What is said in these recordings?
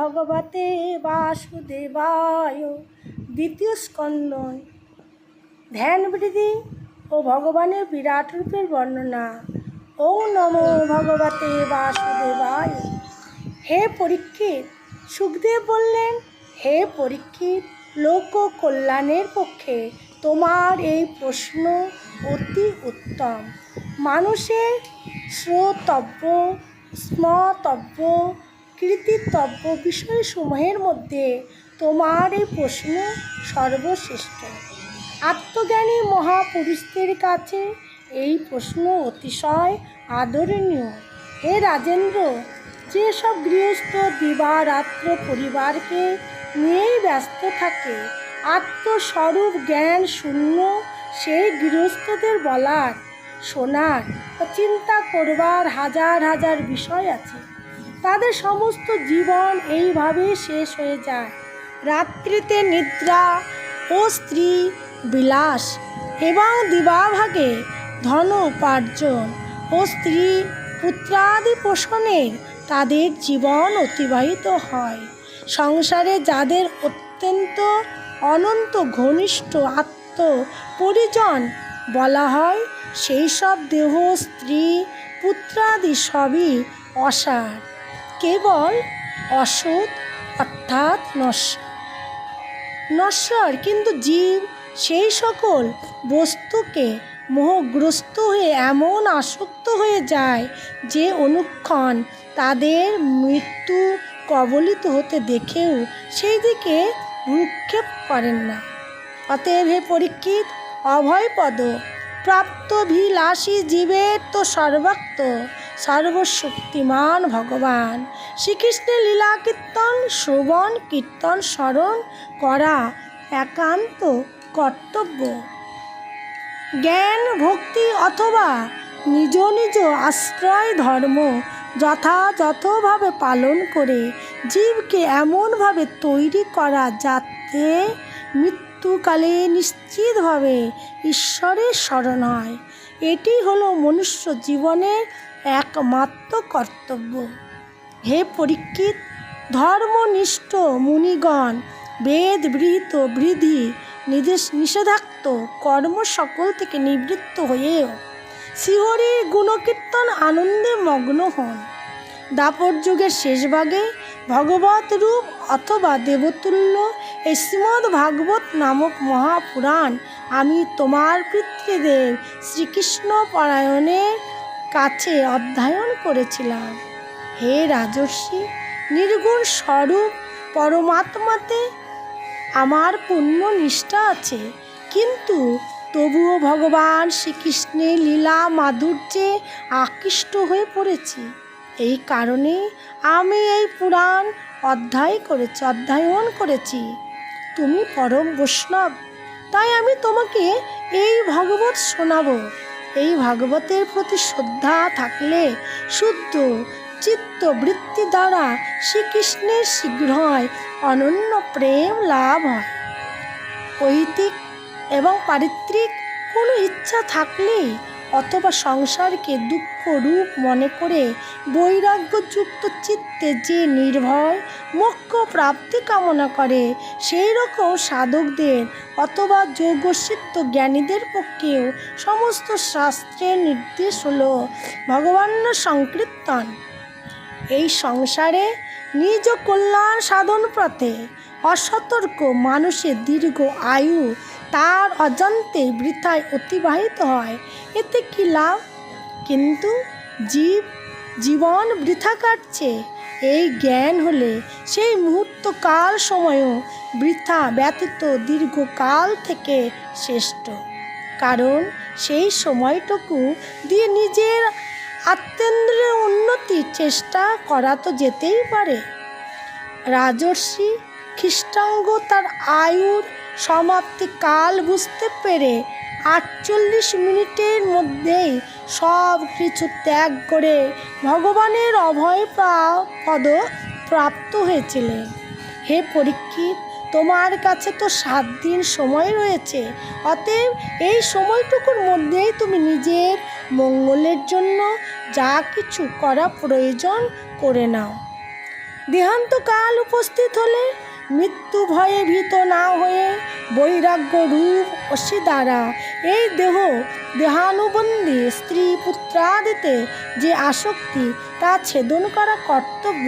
ভগবতে বাসুদেবায়, দ্বিতীয় স্কন্দ ধ্যান বৃদ্ধি ও ভগবানের বিরাট রূপের বর্ণনা। ও নমো ভগবতে বাসুদেবায়। হে পরীক্ষিত, সুখদেব বললেন, হে পরীক্ষিত, লোক কল্যাণের পক্ষে তোমার এই প্রশ্ন অতি উত্তম। মানুষের শ্রোতব্য, স্মতব্য কৃতিতব্য বিষয়সমূহের মধ্যে তোমার এই প্রশ্ন সর্বশ্রেষ্ঠ। আত্মজ্ঞানী মহাপুরুষদের কাছে এই প্রশ্ন অতিশয় আদরণীয়। হে রাজেন্দ্র, যেসব গৃহস্থ দিবারাত্র পরিবারকে নিয়েই ব্যস্ত থাকে, আত্মস্বরূপ জ্ঞান শূন্য সেই গৃহস্থদের বলার, শোনার চিন্তা করবার হাজার হাজার বিষয় আছে। তাদের সমস্ত জীবন এইভাবে শেষ হয়ে যায়। রাত্রিতে নিদ্রা ও স্ত্রী বিলাস এবং দিবাভাগে ধন উপার্জন ও স্ত্রী পুত্রাদি পোষণের তাদের জীবন অতিবাহিত হয়। সংসারে যাদের অত্যন্ত অনন্ত ঘনিষ্ঠ আত্ম পরিজন বলা হয়, সেই সব দেহ, স্ত্রী, পুত্রাদি সবই অসার। কেবল অসৎ অর্থাৎ নশ্বর নশ্বর। কিন্তু জীব সেই সকল বস্তুকে মোহগ্রস্ত হয়ে এমন আসক্ত হয়ে যায় যে অনুক্ষণ তাদের মৃত্যু কবলিত হতে দেখেও সেই দিকে ভ্রুক্ষেপ করেন না। অতএব হে পরীক্ষিত, অভয়পদ, প্রাপ্তভিলাষী জীবের তো সর্বাক্ত। সর্বশক্তিমান ভগবান। শ্রীকৃষ্ণের লীলা কীর্তন, শ্রবণ, কীর্তন, স্মরণ করা একান্ত কর্তব্য। জ্ঞান, ভক্তি অথবা নিজ নিজ আশ্রয় ধর্ম যথাযথভাবে পালন করে জীবকে এমনভাবে তৈরি করা যাতে মৃত্যুকালে নিশ্চিতভাবে ঈশ্বরের স্মরণ হয়। এটি হলো মনুষ্য জীবনের একমাত্র কর্তব্য। হে পরীক্ষিত, ধর্মনিষ্ঠ মুনিগণ, বেদ বৃহীত বৃদ্ধি, নিদেশ নিষেধাক্ত, কর্ম সকল থেকে নিবৃত্ত হয়েও শ্রীহরির গুণকীর্তন আনন্দে মগ্ন হন। দাপর যুগের শেষ ভাগে ভগবত রূপ অথবা দেবতুল্য শ্রীমদ্ ভাগবত নামক মহাপুরাণ আমি তোমার পিতৃদেব শ্রীকৃষ্ণ পরায়ণের কাছে অধ্যয়ন করেছিলাম। হে রাজর্ষি, নির্গুণ স্বরূপ পরমাত্মাতে আমার পূর্ণ নিষ্ঠা আছে। কিন্তু তবুও ভগবান শ্রীকৃষ্ণের লীলা মাধুর্যে আকৃষ্ট হয়ে পড়েছি। এই কারণে আমি এই পুরাণ অধ্যায় করেছি, অধ্যয়ন করেছি। তুমি পরম বৈষ্ণব, তাই আমি তোমাকে এই ভগবত শোনাবো। এই ভাগবতের প্রতি শ্রদ্ধা থাকলে শুদ্ধ চিত্ত বৃত্তি দ্বারা শ্রীকৃষ্ণের শীঘ্রই অনন্য প্রেম লাভ হয়। ঐতিক এবং পারিত্রিক কোনো ইচ্ছা থাকলেই অথবা সংসারকে দুঃখ রূপ মনে করে বৈরাগ্যযুক্ত চিত্তে যে নির্ভয়, মোক্ষ প্রাপ্তি কামনা করে, সেই রকম সাধকদের অথবা যোগসিদ্ধ জ্ঞানীদের পক্ষেও সমস্ত শাস্ত্রের নির্দেশ হলো ভগবান সংকীর্তন। এই সংসারে নিজ কল্যাণ সাধন পথে অসতর্ক মানুষের দীর্ঘ আয়ু তার অজান্তে বৃথায় অতিবাহিত হয়। এতে কি লাভ? কিন্তু জীব, জীবন বৃথা কাটছে। এই জ্ঞান হলে সেই মুহূর্তকাল সময়ও বৃথা ব্যতীত দীর্ঘকাল থেকে শ্রেষ্ঠ। কারণ সেই সময়টুকু দিয়ে নিজের আত্মেন্দ্রের উন্নতির চেষ্টা করা তো যেতেই পারে। রাজর্ষি খ্রিস্টাঙ্গ তার আয়ুর সমাপ্তি কাল বুঝতে পেরে আটচল্লিশ মিনিটের মধ্যেই সব কিছু ত্যাগ করে ভগবানের অভয় পদ প্রাপ্ত হয়েছিলেন হে পরীক্ষিত, তোমার কাছে তো সাত দিন সময় রয়েছে। অতএব এই সময়টুকুর মধ্যেই তুমি নিজের মঙ্গলের জন্য যা কিছু করা প্রয়োজন করে নাও। দেহান্তকাল উপস্থিত হলে মৃত্যু ভয়ে ভীত না হয়ে বৈরাগ্য রূপ অসি দ্বারা এই দেহ দেহানুবন্ধী স্ত্রী পুত্রাদিতে যে আসক্তি, তা ছেদন করা কর্তব্য।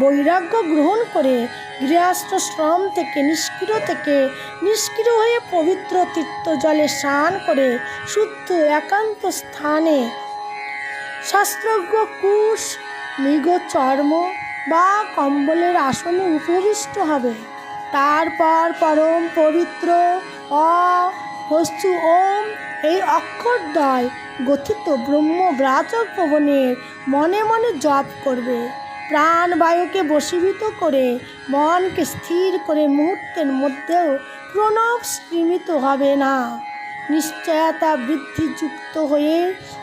বৈরাগ্য গ্রহণ করে গৃহস্থ শ্রম থেকে নিষ্ক্রিয় থেকে নিষ্ক্রিয় হয়ে পবিত্র তীর্থ জলে স্নান করে শুদ্ধ একান্ত স্থানে। শাস্ত্রজ্ঞ কুশ, মৃগ চর্ম বা কম্বলের আসনে উপবিষ্ট হবে। তারপর পরম পবিত্র অ হস্তু ওম এই অক্ষরদ্বয় গঠিত ব্রহ্ম ব্রাচক পবনের মনে মনে জপ করবে। প্রাণবায়ুকে বশীভূত করে মনকে স্থির করে মুহূর্তের মধ্যেও প্রণব স্মৃত হবে না। নিশ্চয়তা বৃদ্ধিযুক্ত হয়ে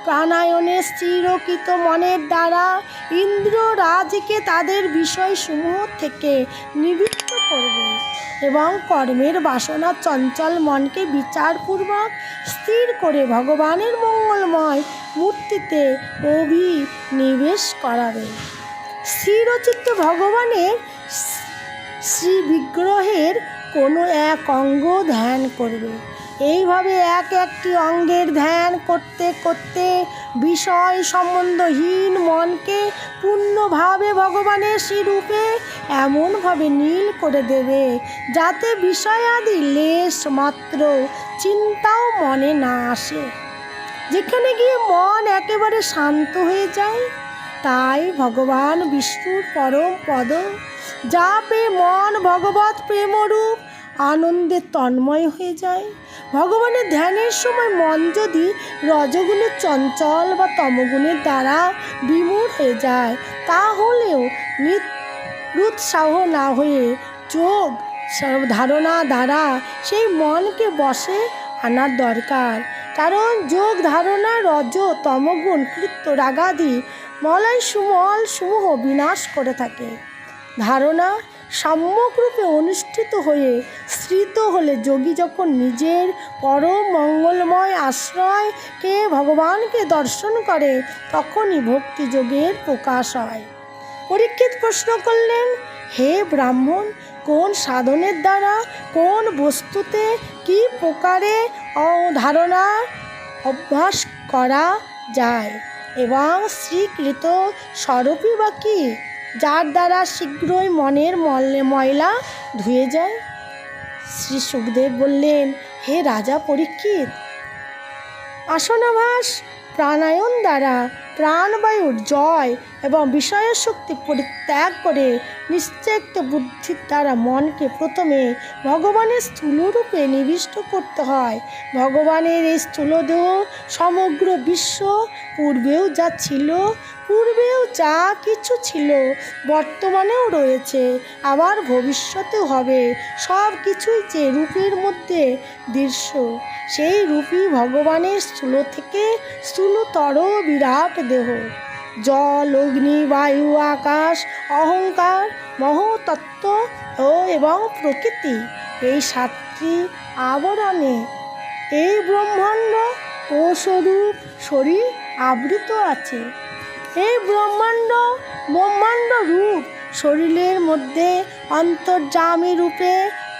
প্রাণায়নে স্থিরকৃত মনের দ্বারা ইন্দ্র রাজকে তাদের বিষয়সমূহ থেকে নিবৃত্ত করবে এবং কর্মের বাসনা চঞ্চল মনকে বিচারপূর্বক স্থির করে ভগবানের মঙ্গলময় মূর্তিতে অভিনিবেশ করাবে। স্থিরচিত্ত ভগবানের শ্রী বিগ্রহের কোনো এক অঙ্গ ধ্যান করবে। এইভাবে এক একটি অঙ্গের ধ্যান করতে করতে বিষয় সম্বন্ধহীন মনকে পূর্ণভাবে ভগবানের শ্রীরূপে এমনভাবে নীল করে দেবে, যাতে বিষয়াদি লেশ মাত্র চিন্তাও মনে না আসে। যেখানে গিয়ে মন একেবারে শান্ত হয়ে যায়, তাই ভগবান বিষ্ণুর পরম পদ যা পেয়ে মন ভগবত প্রেমরূপ আনন্দে তন্ময় হয়ে যায়। ভগবানের ধ্যানের সময় মন যদি রজগুণের চঞ্চল বা তমগুণের দ্বারা বিমূঢ় হয়ে যায়, তাহলেও নিরুৎসাহ না হয়ে যোগ ধারণা দ্বারা সেই মনকে বসে আনার দরকার। কারণ যোগ ধারণা, রজ, তমগুণ, কৃত্য, রাগাদি, মলয়, সুমল, সমূহ বিনাশ করে থাকে। ধারণা সম্যকরূপে অনুষ্ঠিত হয়ে স্মৃত হলে যোগী যখন নিজের পরম মঙ্গলময় আশ্রয়কে ভগবানকে দর্শন করে, তখনই ভক্তিযোগের প্রকাশ হয়। পরীক্ষিত প্রশ্ন করলেন, হে ব্রাহ্মণ, কোন সাধনের দ্বারা, কোন বস্তুতে কি প্রকারে ধারণা অভ্যাস করা যায়? এবং স্বীকৃত স্বরূপই বা কী? যার দ্বারা শীঘ্রই মনের ময়লা ধুয়ে যায়। শ্রী সুখদেব বললেন, হে রাজা পরীক্ষিত, আসনাভাস প্রাণায়ন দ্বারা প্রাণবায়ুর জয় এবং বিষয়ের শক্তি পরিত্যাগ করে নিশ্চেক্ত বুদ্ধির দ্বারা মনকে প্রথমে ভগবানের স্থূলরূপে নিবিষ্ট করতে হয়। ভগবানের এই স্থূলদেহ সমগ্র বিশ্ব, পূর্বেও যা ছিল, পূর্বেও যা কিছু ছিল, বর্তমানেও রয়েছে, আবার ভবিষ্যতেও হবে সব কিছুই যে রূপের মধ্যে দৃশ্য, সেই রূপই ভগবানের স্থূল থেকে স্থূলতর বিরাট দেহ। জল, অগ্নি, বায়ু, আকাশ, অহংকার, মহতত্ত্ব ও এবং প্রকৃতি এই সাতটি আবরণে এই ব্রহ্মাণ্ড ও স্বরূপ শরীর আবৃত আছে। এই ব্রহ্মাণ্ড ব্রহ্মাণ্ড রূপ শরীরের মধ্যে অন্তর্যামী রূপে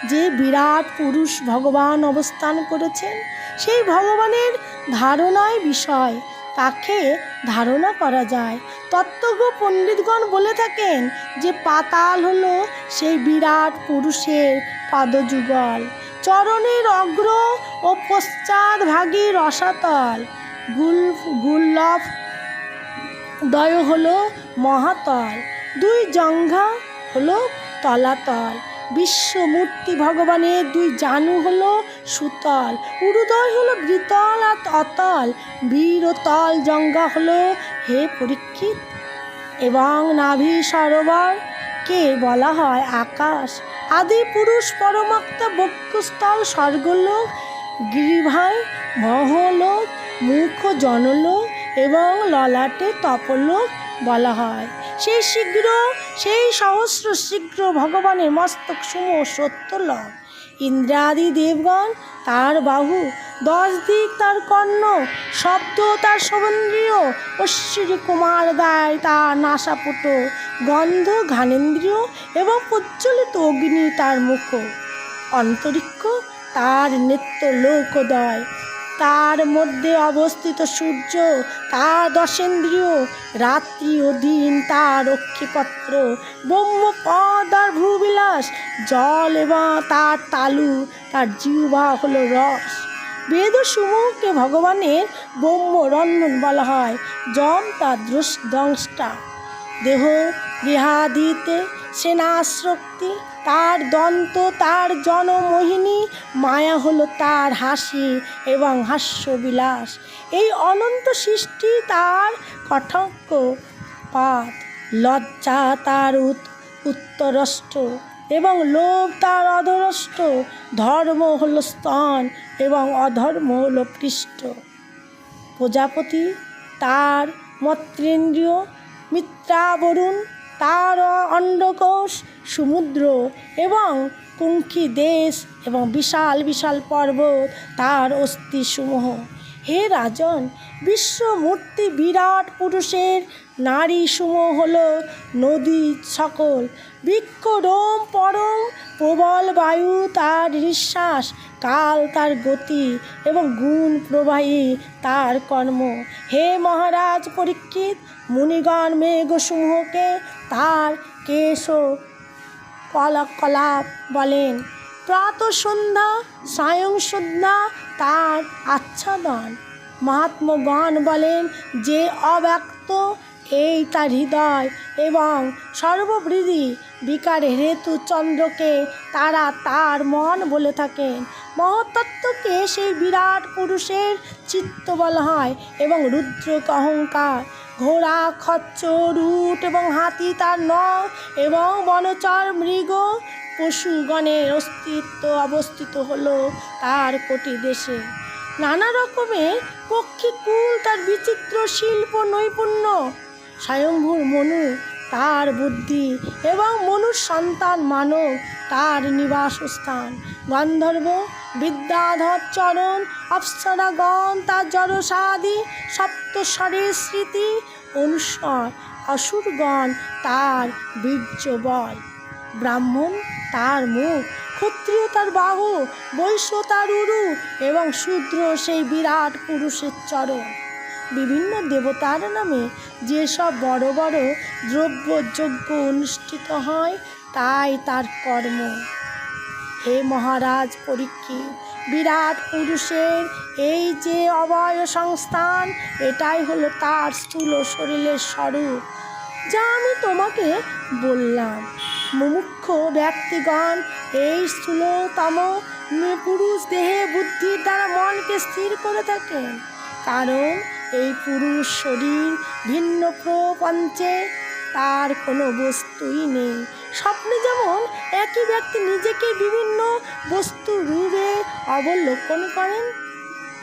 যে বিরাট পুরুষ ভগবান অবস্থান করেছেন, সেই ভগবানের ধারণায় বিষয়। তাকে ধারণা করা যায়। তত্ত্বজ্ঞ পণ্ডিতগণ বলে থাকেন যে পাতাল হলো সেই বিরাট পুরুষের পাদযুগল। চরণের অগ্র ও পশ্চাৎ ভাগী রসাতল। গুল, গুল্লভ দয় হলো মহাতল। দুই জঙ্ঘা হলো তলাতল। বিশ্বমূর্তি ভগবানের দুই জানু হলো সুতল উরুদয় হলো বৃতল আর অতল। বীর ও তল জঙ্গা হলো হে পরীক্ষিত। এবং নাভি সরোবরকে বলা হয় আকাশ। আদি পুরুষ পরমাত্মা বক্ষস্থল, স্বর্গলোক গিরিভাই মহলোক মুখ জনলোক এবং ললাটে তপলোক। বলা হয়। সেই শীঘ্র, সেই সহস্র শীঘ্র ভগবানের মস্তক সমূহ সত্য লভ ইন্দ্রাদি দেবগণ, তার বাহু, দশ দিক তার কর্ণ, শব্দ তার শ্রবণেন্দ্রিয় অশ্বিনী কুমার দায় তার নাসাপুট, গন্ধ ঘানেন্দ্রিয় এবং প্রজ্বলিত অগ্নি তার মুখ। অন্তরিক্ষ তার নিত্য লোকোদয়। তার মধ্যে অবস্থিত সূর্য, তার দশেন্দ্রিয়, রাত্রি ও দিন তার অক্ষিপত্র, ব্রহ্মপদ আর ভূবিলাস, জল এবং তার তালু, তার জিহ্বা হলো রস। বেদ সমূহকে ভগবানের ব্রহ্ম রন্ধন বলা হয়, যম তার দ্রষ্টা দেহ গৃহাদিতে সেনাশক্তি তার দন্ত, তার জনমোহিনী, মায়া হলো তার হাসি এবং হাস্যবিলাস। এই অনন্ত সৃষ্টি তার কঠক্ষ পাত। লজ্জা তার উত- উত্তরষ্ট এবং লোভ তার অধরষ্ট ধর্ম হলো স্তন এবং অধর্ম হলো পৃষ্ঠ। প্রজাপতি তার মত্রেন্দ্রিয় মিত্রাবরুণ তার অন্ডকোষ সমুদ্র এবং কুঙ্কি দেশ এবং বিশাল বিশাল পর্বত তার অস্থিসমূহ। হে রাজন, বিশ্বমূর্তি বিরাট পুরুষের নারী সমূহ হল নদী সকল। বৃক্ষ, রোম, পরম, প্রবল বায়ু তার নিঃশ্বাস, কাল তার গতি এবং গুণ প্রবাহী তার কর্ম। হে মহারাজ পরীক্ষিত, মুনিগণ মেঘসমূহকে তার কেশ কলাকলাপ বলেন। প্রাত সন্ধ্যা, সায়ং সন্ধ্যা, তার আচ্ছাদন। মহাত্মগণ বলেন যে অব্যক্ত এই তার হৃদয় এবং সর্ববৃদ্ধি বিকারের হেতু চন্দ্রকে তারা তার মন বলে থাকেন। মহতত্ত্বকে সেই বিরাট পুরুষের চিত্ত বলা হয় এবং রুদ্রক অহংকার, ঘোড়া, খচ্চর, উট এবং হাতি তার ন এবং বনচর মৃগ পশুগণের অস্তিত্ব অবস্থিত হলো তার কোটি দেশে। নানা রকমের পক্ষীকুল তার বিচিত্র শিল্প নৈপুণ্য। স্বয়ম্ভুর মনু তার বুদ্ধি এবং মনুর সন্তান মানব তার নিবাসস্থান। গন্ধর্ব, বিদ্যাধর চরণ, অপ্সরাগণ, তার জড়সাদি সপ্তস্বরের স্মৃতি, অনুস্বর, অসুরগণ তার বীর্য বল ব্রাহ্মণ, তার মুখ, ক্ষত্রিয় তার বাহু, বৈশ্য তার উরু এবং শূদ্র সেই বিরাট পুরুষের চরণ। বিভিন্ন দেবতার নামে যেসব বড় বড় দ্রব্য যজ্ঞ অনুষ্ঠিত হয়, তাই তার কর্ম। হে মহারাজ পরীক্ষিত বিরাট পুরুষের এই যে অবয় সংস্থান এটাই হলো তার স্থূল শরীরের স্বরূপ। যা আমি তোমাকে বললাম। মুমুক্ষ ব্যক্তিগণ, এই স্থূলতম পুরুষ দেহে বুদ্ধির দ্বারা মনকে স্থির করে থাকেন। কারণ এই পুরুষ শরীর ভিন্ন প্রপঞ্চে, তার কোনো বস্তুই নেই। স্বপ্নে যেমন একই ব্যক্তি নিজেকে বিভিন্ন বস্তু রূপে অবলোকন করেন,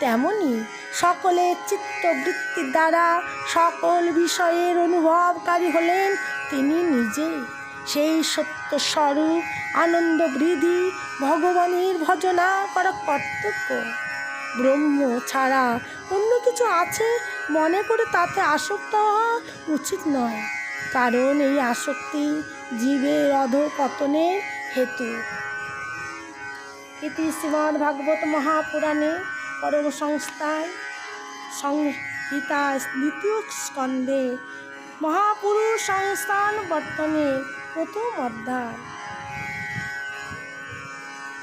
তেমনি সকলের চিত্তবৃত্তির দ্বারা সকল বিষয়ের অনুভবকারী হলেন তিনি নিজেই সেই সত্য স্বরূপ আনন্দ বৃদ্ধি ভগবানের ভজনা করা কর্তব্য। ব্রহ্ম ছাড়া অন্য কিছু আছে? মনে করে তাতে আসক্ত হওয়া উচিত নয়। কারণ এই আসক্তি জীবের অধপতনের হেতু। ইতি শ্রীমদ্ ভাগবত মহাপুরাণে পরম সংস্থায় সংহিতা দ্বিতীয় স্কন্ধে মহাপুরুষ সংস্থান বর্তনে প্রথম অধ্যায়।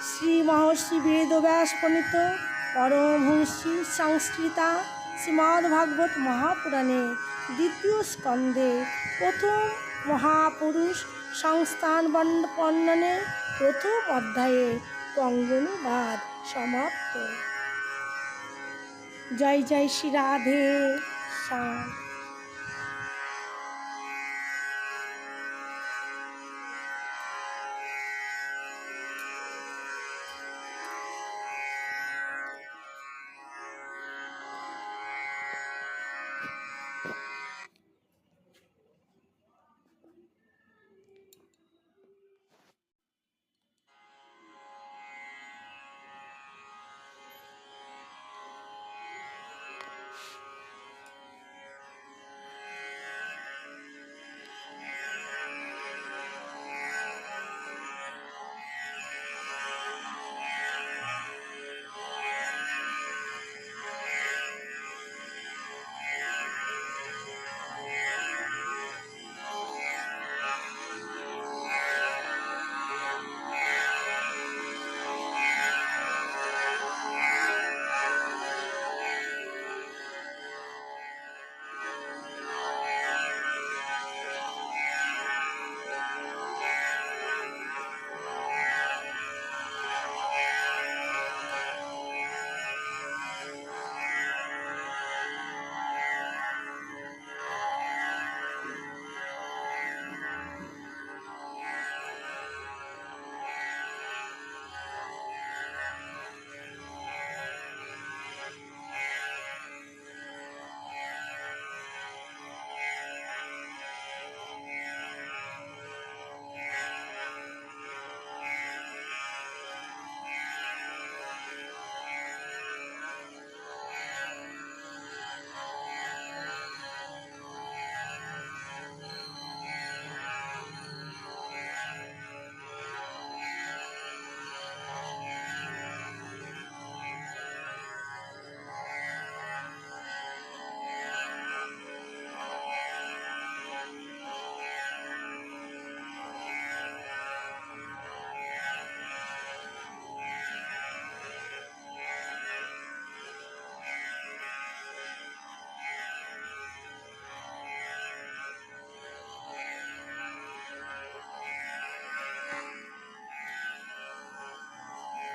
শ্রী মহর্ষি বেদব্যাস প্রণীত পরমহংসী সংস্কৃতা শ্রীমদ্ ভাগবত মহাপুরাণে দ্বিতীয় স্কন্ধে প্রথম মহাপুরুষ সংস্থান বর্ণ- বর্ণনে প্রথম অধ্যায়ে পঙ্গনুবাদ সমাপ্ত। জয় জয় শ্রী রাধে শ্যাম।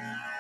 Yeah.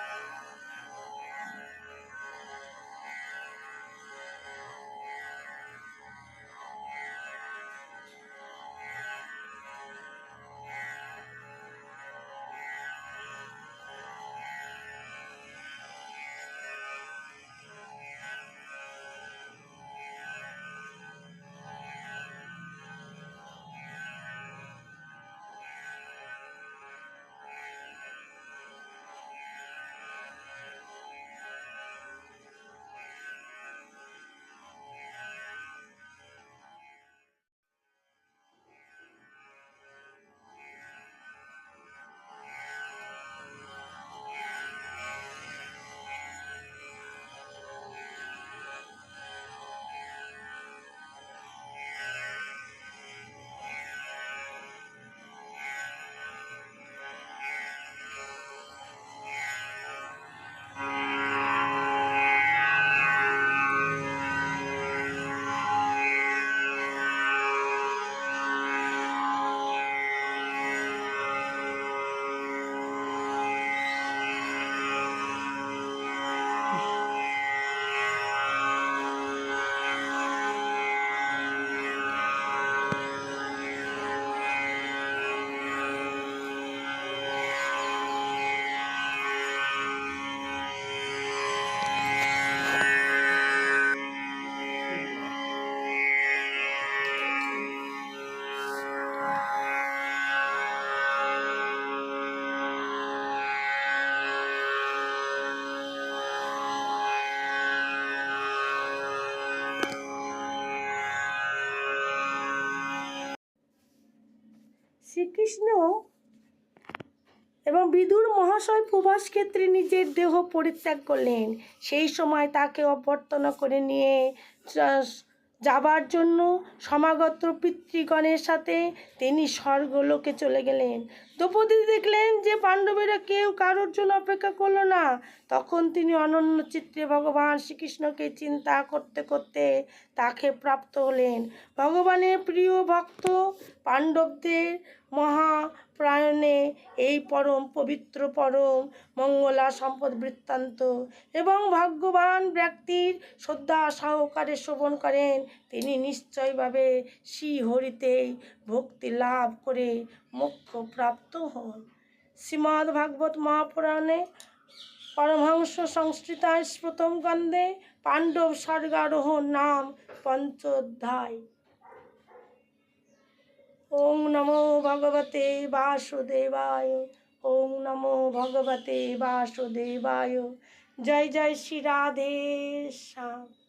শ্রীকৃষ্ণ এবং বিদুর মহাশয় প্রভাস ক্ষেত্রে নিজের দেহ পরিত্যাগ করলেন। সেই সময় তাকে অভ্যর্থনা করে নিয়ে যাবার জন্য সমাগত পিতৃগণের সাথে তিনি স্বর্গলোকে চলে গেলেন। দ্রৌপদী দেখলেন যে পাণ্ডবেরা কেউ কারোর জন্য অপেক্ষা করল না। তখন তিনি অনন্য চিত্রে ভগবান শ্রীকৃষ্ণকে চিন্তা করতে করতে তাকে প্রাপ্ত হলেন। ভগবানের প্রিয় ভক্ত পাণ্ডবদের মহাপ্রায়ণে এই পরম পবিত্র পরম মঙ্গলা সম্পদ বৃত্তান্ত এবং ভাগ্যবান ব্যক্তির শ্রদ্ধা সহকারে শ্রবণ করেন, তিনি নিশ্চয়ভাবে শ্রীহরিতেই ভক্তি লাভ করে মোক্ষ প্রাপ্ত হন। শ্রীমদ্ ভাগবত মহাপুরাণে পরমহংস সংস্কৃতায় প্রথম গন্ধে পাণ্ডব স্বর্গারোহণ নাম পঞ্চোধ্যায়। ওং নমো ভগবতে বাসুদেবায়, ওং নমো ভগবতে বাসুদেবায়। জয় জয় শ্রী রাধে শ্যাম।